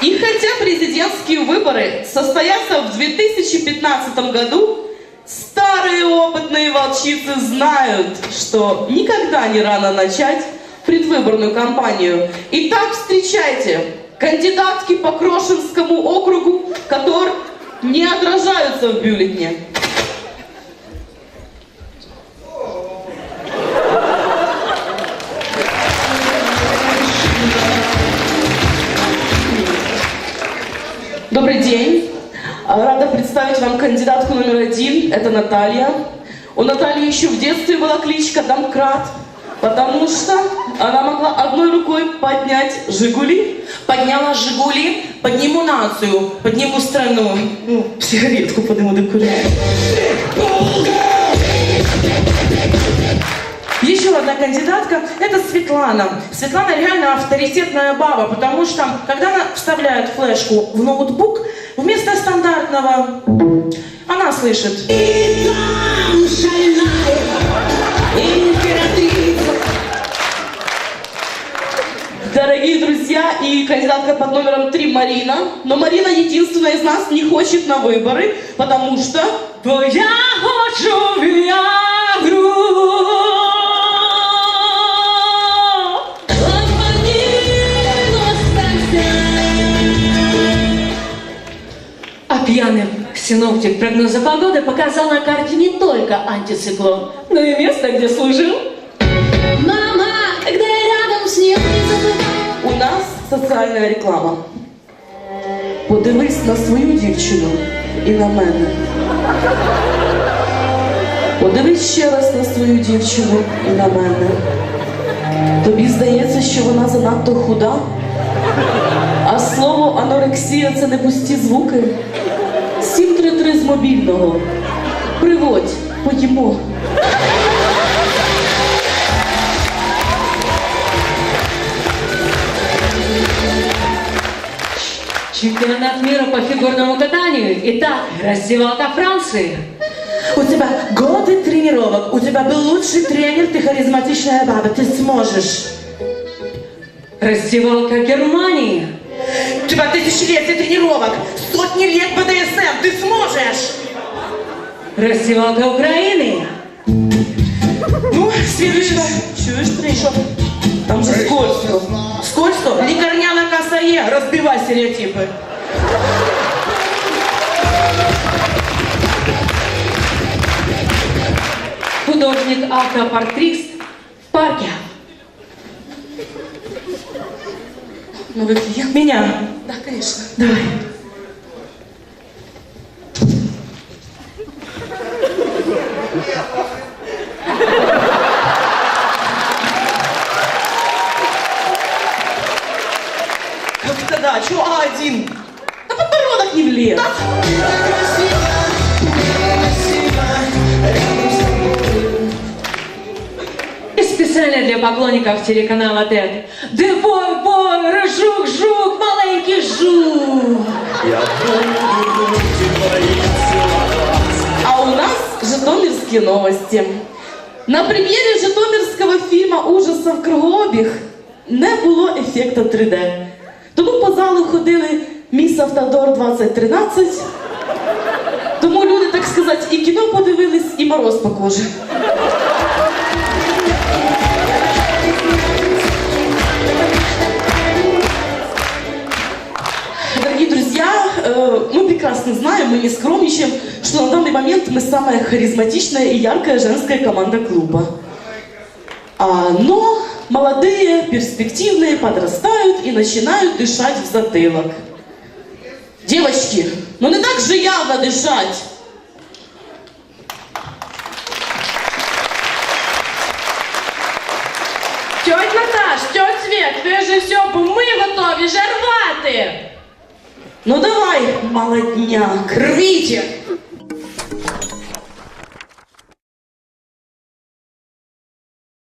И хотя президентские выборы состоятся в 2015 году, старые опытные волчицы знают, что никогда не рано начать предвыборную кампанию. Итак, встречайте кандидатки по Крошинскому округу, которые не отражаются в бюллетне. Добрый день. А, Рада представить вам кандидатку номер один. Это Наталья. У Натальи еще в детстве была кличка Домкрат, потому что она могла одной рукой поднять «Жигули». Подняла Жигули, подниму нацию, подниму страну. Ну, сигаретку подниму до Еще одна кандидатка – это Светлана. Светлана реально авторитетная баба, потому что, когда она вставляет флешку в ноутбук, вместо стандартного она слышит И там шальная императрица. Дорогие друзья, и кандидатка под номером три Марина. Но Марина единственная из нас не хочет на выборы, потому что... «Бо я хочу Виагру». А пьяный синоптик прогноза погоды показал на карте не только антициклон, но и место, где служил. Мама, когда я рядом с ним, не забывай. У нас соціальна реклама. Подивись на свою дівчину і на мене. Подивись ще раз на свою дівчину і на мене. Тобі здається, що вона занадто худа. А слово анорексія це не пусті звуки. 733 з мобільного. Приводь, поїмо. Чемпионат мира по фигурному катанию. Итак, раздевалка Франции. У тебя годы тренировок, у тебя был лучший тренер, ты харизматичная баба, ты сможешь. Раздевалка Германии. У тебя тысячелетия тренировок, сотни лет БДСМ, ты сможешь. Раздевалка Украины. Ну, следующего. Чуєш, Тришо? Там же скользко. Скользко, лікарняна каса є, розбивай стереотипи. Художник-автопортрист в парке. Ну, ви я? Меня. Да, конечно. Давай. Вот это да, чё А1? Да подбородок не влез. И специально для поклонников телеканала ТЭД. Дебой, бой, рыжук, жук, маленький жук. А у нас житомирские новости. На прем'єрі житомирського фільму ужасів Кругообіг не було ефекту 3D. Тому по залу ходили Міс Автодор 2013. Тому люди, так сказати, і кіно подивились, і мороз по кожі. Дорогие друзья, э, мы прекрасно знаем, мы не скромничаем, что на данный момент мы самая харизматичная и яркая женская команда клуба. А, но молодые, перспективные подрастают и начинают дышать в затылок. Девочки, ну не так же явно дышать. Тьоть Наташ, тьоть Свет, ви же все, бо ми готові жарвати. Ну давай, молодняк. Рвите!